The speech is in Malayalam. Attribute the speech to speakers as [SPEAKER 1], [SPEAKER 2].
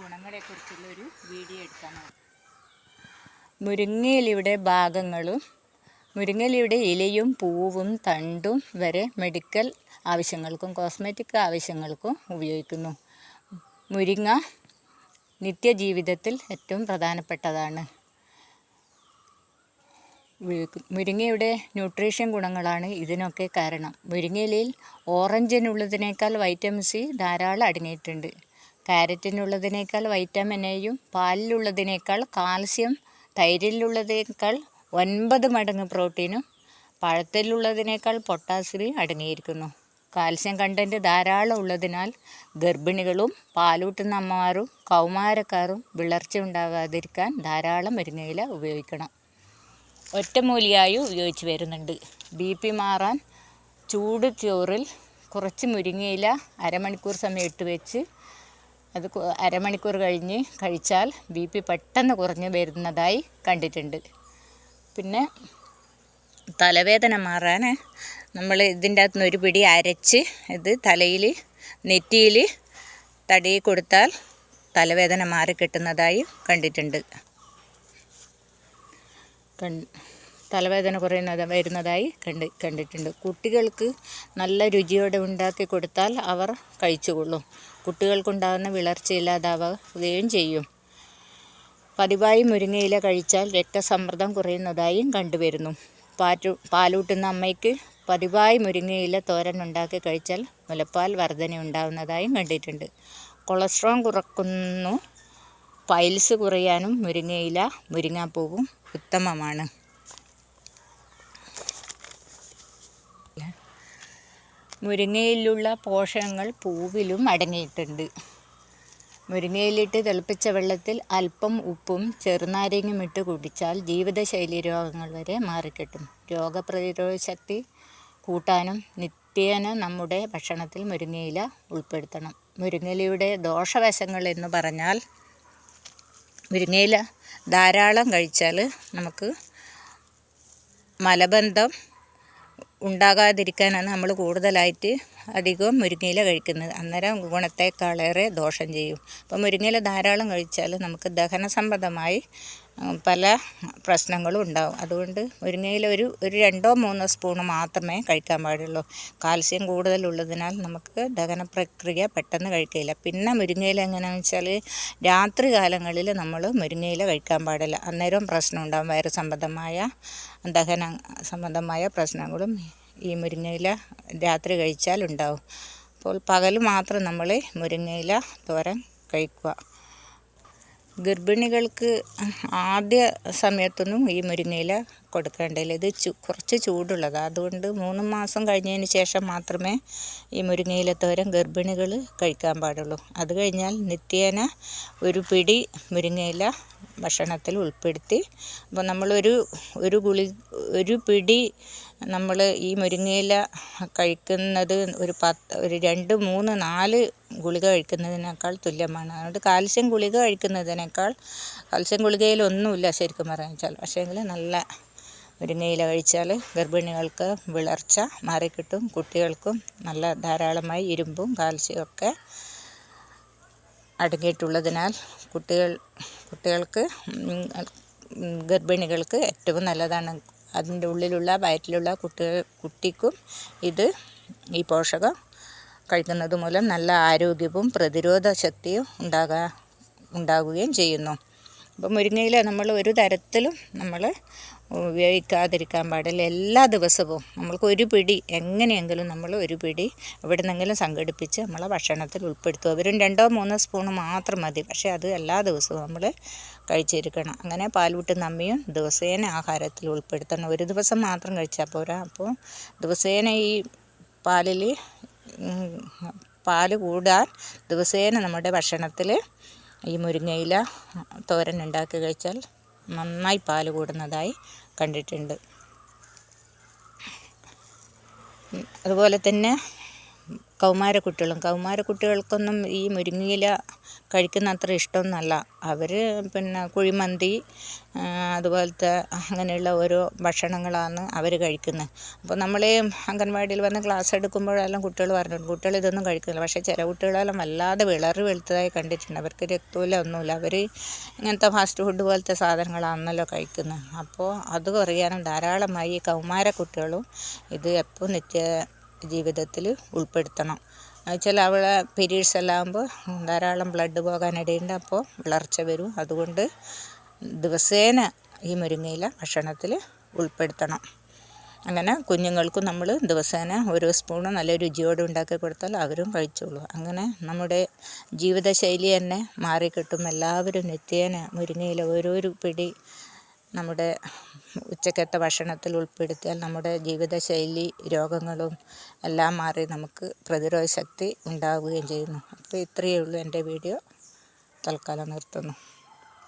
[SPEAKER 1] ഗുണങ്ങളെക്കുറിച്ചുള്ള ഒരു വീഡിയോ എടുക്കാനാണ്. മുരിങ്ങയിലയുടെ ഭാഗങ്ങളും മുരിങ്ങയിലയുടെ ഇലയും പൂവും തണ്ടും വരെ മെഡിക്കൽ ആവശ്യങ്ങൾക്കും കോസ്മെറ്റിക് ആവശ്യങ്ങൾക്കും ഉപയോഗിക്കുന്നു. മുരിങ്ങ നിത്യജീവിതത്തിൽ ഏറ്റവും പ്രധാനപ്പെട്ടതാണ്. മുരിങ്ങയുടെ ന്യൂട്രീഷൻ ഗുണങ്ങളാണ് ഇതിനൊക്കെ കാരണം. മുരിങ്ങയിലയിൽ ഓറഞ്ചിനുള്ളതിനേക്കാൾ വൈറ്റമിൻ സി ധാരാളം അടങ്ങിയിട്ടുണ്ട്. ക്യാരറ്റിനുള്ളതിനേക്കാൾ വൈറ്റമിൻ എയും പാലിലുള്ളതിനേക്കാൾ കാൽസ്യം തൈരിലുള്ളതിനേക്കാൾ ഒൻപത് മടങ്ങ് പ്രോട്ടീനും പഴത്തിലുള്ളതിനേക്കാൾ പൊട്ടാസ്യം അടങ്ങിയിരിക്കുന്നു. കാൽസ്യം കണ്ടന്റ് ധാരാളം ഉള്ളതിനാൽ ഗർഭിണികളും പാലൂട്ടുന്ന അമ്മമാരും കൗമാരക്കാരും വിളർച്ച ഉണ്ടാകാതിരിക്കാൻ ധാരാളം മുരിങ്ങയില ഉപയോഗിക്കണം. ഒറ്റമൂലിയായി ഉപയോഗിച്ച് വരുന്നുണ്ട്. ബി പി മാറാൻ ചൂട് ചോറിൽ കുറച്ച് മുരിങ്ങയില അരമണിക്കൂർ സമയം ഇട്ട് വെച്ച് അത് അരമണിക്കൂർ കഴിഞ്ഞ് കഴിച്ചാൽ ബി പി പെട്ടെന്ന് കുറഞ്ഞ് വരുന്നതായി കണ്ടിട്ടുണ്ട്. പിന്നെ തലവേദന മാറാൻ നമ്മൾ ഇതിന്റെ അകത്തുനിന്ന് ഒരു പിടി അരച്ച് ഇത് തലയിൽ നെറ്റിയിൽ തടി കൊടുത്താൽ തലവേദന മാറി കിട്ടുന്നതായി കണ്ടിട്ടുണ്ട്. കൺ തലവേദന കുറയുന്നത് വരുന്നതായി കണ്ട് കണ്ടിട്ടുണ്ട്. കുട്ടികൾക്ക് നല്ല രുചിയോടെ ഉണ്ടാക്കി കൊടുത്താൽ അവർ കഴിച്ചുകൊള്ളും. കുട്ടികൾക്കുണ്ടാകുന്ന വിളർച്ച ഇല്ലാതാവുകയും ചെയ്യും. പതിവായി മുരിങ്ങയില കഴിച്ചാൽ രക്തസമ്മർദ്ദം കുറയുന്നതായും കണ്ടുവരുന്നു. പാറ്റു പാലൂട്ടുന്ന അമ്മയ്ക്ക് പതിവായി മുരിങ്ങയില തോരൻ ഉണ്ടാക്കി കഴിച്ചാൽ മുലപ്പാൽ വർധന ഉണ്ടാകുന്നതായും കണ്ടിട്ടുണ്ട്. കൊളസ്ട്രോൾ കുറക്കുന്നു. പൈൽസ് കുറയാനും മുരിങ്ങയില മുരിങ്ങാപ്പൂവും ഉത്തമമാണ്. മുരിങ്ങയിലുള്ള പോഷകങ്ങൾ പൂവിലും അടങ്ങിയിട്ടുണ്ട്. മുരിങ്ങയിലിട്ട് തിളപ്പിച്ച വെള്ളത്തിൽ അല്പം ഉപ്പും ചെറുനാരങ്ങയും ഇട്ട് കുടിച്ചാൽ ജീവിതശൈലി രോഗങ്ങൾ വരെ മാറിക്കിട്ടും. രോഗപ്രതിരോധ ശക്തി കൂട്ടാനും നിത്യേന നമ്മുടെ ഭക്ഷണത്തിൽ മുരിങ്ങയില ഉൾപ്പെടുത്തണം. മുരിങ്ങയിലയുടെ ദോഷവശങ്ങൾ എന്ന് പറഞ്ഞാൽ മുരിങ്ങയില ധാരാളം കഴിച്ചാൽ നമുക്ക് മലബന്ധം ഉണ്ടാകാതിരിക്കാനാണ് നമ്മൾ കൂടുതലായിട്ട് അധികവും മുരിങ്ങയില കഴിക്കുന്നത്. അന്നേരം ഗുണത്തേക്കാളേറെ ദോഷം ചെയ്യും. അപ്പോൾ മുരിങ്ങയില ധാരാളം കഴിച്ചാൽ നമുക്ക് ദഹന സംബന്ധമായി പല പ്രശ്നങ്ങളും ഉണ്ടാവും. അതുകൊണ്ട് മുരിങ്ങയില ഒരു ഒരു രണ്ടോ മൂന്നോ സ്പൂൺ മാത്രമേ കഴിക്കാൻ പാടുള്ളൂ. കാൽസ്യം കൂടുതലുള്ളതിനാൽ നമുക്ക് ദഹന പ്രക്രിയ പെട്ടെന്ന് കഴിക്കില്ല. പിന്നെ മുരിങ്ങയില എങ്ങനെയാണെന്ന് വെച്ചാൽ രാത്രി കാലങ്ങളിൽ നമ്മൾ മുരിങ്ങയില കഴിക്കാൻ പാടില്ല. അന്നേരം പ്രശ്നം ഉണ്ടാവും. വയറ് സംബന്ധമായ ദഹന സംബന്ധമായ പ്രശ്നങ്ങളും ഈ മുരിങ്ങയില രാത്രി കഴിച്ചാൽ ഉണ്ടാവും. അപ്പോൾ പകൽ മാത്രം നമ്മൾ മുരിങ്ങയില തോരൻ കഴിക്കുക. ഗർഭിണികൾക്ക് ആദ്യ സമയത്തൊന്നും ഈ മുരിങ്ങയില കൊടുക്കേണ്ടതില്ല. ഇത് ചു കുറച്ച് ചൂടുള്ളതാണ് അതുകൊണ്ട് മൂന്ന് മാസം കഴിഞ്ഞതിന് ശേഷം മാത്രമേ ഈ മുരിങ്ങയില തോരം ഗർഭിണികൾ കഴിക്കാൻ പാടുള്ളൂ. അത് കഴിഞ്ഞാൽ നിത്യേന ഒരു പിടി മുരിങ്ങയില ഭക്ഷണത്തിൽ ഉൾപ്പെടുത്തി. അപ്പോൾ നമ്മളൊരു ഒരു ഗുളി ഒരു പിടി നമ്മൾ ഈ മുരിങ്ങയില കഴിക്കുന്നത് ഒരു പത്ത് ഒരു രണ്ട് മൂന്ന് നാല് ഗുളിക കഴിക്കുന്നതിനേക്കാൾ തുല്യമാണ്. അതുകൊണ്ട് കാൽസ്യം ഗുളിക കഴിക്കുന്നതിനേക്കാൾ കാൽസ്യം ഗുളികയിലൊന്നുമില്ല ശരിക്കും പറഞ്ഞാൽ പക്ഷേങ്കിൽ നല്ല മുരിങ്ങയില കഴിച്ചാൽ ഗർഭിണികൾക്ക് വിളർച്ച മാറിക്കിട്ടും കുട്ടികൾക്കും നല്ല ധാരാളമായി ഇരുമ്പും കാൽസ്യവും ഒക്കെ അടങ്ങിയിട്ടുള്ളതിനാൽ കുട്ടികൾ കുട്ടികൾക്ക് ഗർഭിണികൾക്ക് ഏറ്റവും നല്ലതാണ്. അതിന്റെ ഉള്ളിലുള്ള വയറ്റിലുള്ള കുട്ടികൾ കുട്ടിക്കും ഇത് ഈ പോഷകം കഴിക്കുന്നത് മൂലം നല്ല ആരോഗ്യവും പ്രതിരോധ ശക്തിയും ഉണ്ടാകുക ഉണ്ടാകുകയും ചെയ്യുന്നു. അപ്പോൾ മുരിങ്ങയില നമ്മൾ ഒരു തരത്തിലും നമ്മൾ ഉപയോഗിക്കാതിരിക്കാൻ പാടില്ല. എല്ലാ ദിവസവും നമ്മൾക്ക് ഒരു പിടി എങ്ങനെയെങ്കിലും നമ്മൾ ഒരു പിടി എവിടെ നിന്നെങ്കിലും സംഘടിപ്പിച്ച് നമ്മളെ ഭക്ഷണത്തിൽ ഉൾപ്പെടുത്തുക. വെറും രണ്ടോ മൂന്നോ സ്പൂൺ മാത്രം മതി. പക്ഷേ അത് എല്ലാ ദിവസവും നമ്മൾ കഴിച്ചിരിക്കണം. അങ്ങനെ പാലൂട്ടും അമ്മയും ദിവസേന ആഹാരത്തിൽ ഉൾപ്പെടുത്തണം. ഒരു ദിവസം മാത്രം കഴിച്ചാൽ പോരാ. അപ്പോൾ ദിവസേന ഈ പാലിൽ പാൽ കൂടാൻ ദിവസേന നമ്മുടെ ഭക്ഷണത്തിൽ ഈ മുരിങ്ങയില തോരൻ ഉണ്ടാക്കി കഴിച്ചാൽ നന്നായി പാൽ കൂടുന്നതായി കണ്ടിട്ടുണ്ട്. അതുപോലെ തന്നെ കൗമാര കുട്ടികളും കൗമാര കുട്ടികൾക്കൊന്നും ഈ മുരിങ്ങയില കഴിക്കുന്ന അത്ര ഇഷ്ടമൊന്നുമല്ല. അവർ പിന്നെ കുഴിമന്തി അതുപോലത്തെ അങ്ങനെയുള്ള ഓരോ ഭക്ഷണങ്ങളാണ് അവർ കഴിക്കുന്നത് അപ്പോൾ നമ്മളെ അംഗൻവാടിയിൽ വന്ന് ക്ലാസ് എടുക്കുമ്പോഴെല്ലാം കുട്ടികൾ പറഞ്ഞിട്ടുണ്ട് കുട്ടികൾ ഇതൊന്നും കഴിക്കുന്നില്ല. പക്ഷേ ചില കുട്ടികളെല്ലാം വല്ലാതെ വിളറി വെളുത്തതായി കണ്ടിട്ടുണ്ട്. അവർക്ക് രക്തമില്ല ഒന്നുമില്ല. അവർ ഇങ്ങനത്തെ ഫാസ്റ്റ് ഫുഡ് പോലത്തെ സാധനങ്ങളാണല്ലോ കഴിക്കുന്നത് അപ്പോൾ അത് കുറയാനും ധാരാളമായി കൗമാര കുട്ടികളും ഇത് എപ്പോൾ നിത്യ ജീവിതത്തിൽ ഉൾപ്പെടുത്തണം. എന്നുവെച്ചാൽ അവളെ പീരീഡ്സ് എല്ലാം ആകുമ്പോൾ ധാരാളം ബ്ലഡ് പോകാനിടയുണ്ട് അപ്പോൾ വിളർച്ച വരും. അതുകൊണ്ട് ദിവസേന ഈ മുരിങ്ങയില ഭക്ഷണത്തിൽ ഉൾപ്പെടുത്തണം. അങ്ങനെ കുഞ്ഞുങ്ങൾക്കും നമ്മൾ ദിവസേന ഓരോ സ്പൂണ് നല്ല രുചിയോടെ ഉണ്ടാക്കി കൊടുത്താൽ അവരും കഴിച്ചോളൂ. അങ്ങനെ നമ്മുടെ ജീവിതശൈലി തന്നെ മാറിക്കിട്ടും. എല്ലാവരും നിത്യേന മുരിങ്ങയില ഓരോരു പിടി നമ്മുടെ ഉച്ചക്കത്തെ ഭക്ഷണത്തിൽ ഉൾപ്പെടുത്തിയാൽ നമ്മുടെ ജീവിതശൈലി രോഗങ്ങളും എല്ലാം മാറി നമുക്ക് പ്രതിരോധ ശക്തി ഉണ്ടാവുകയും ചെയ്യുന്നു. അപ്പോൾ ഇത്രയേ ഉള്ളൂ എന്റെ വീഡിയോ. തൽക്കാലം നിർത്തുന്നു.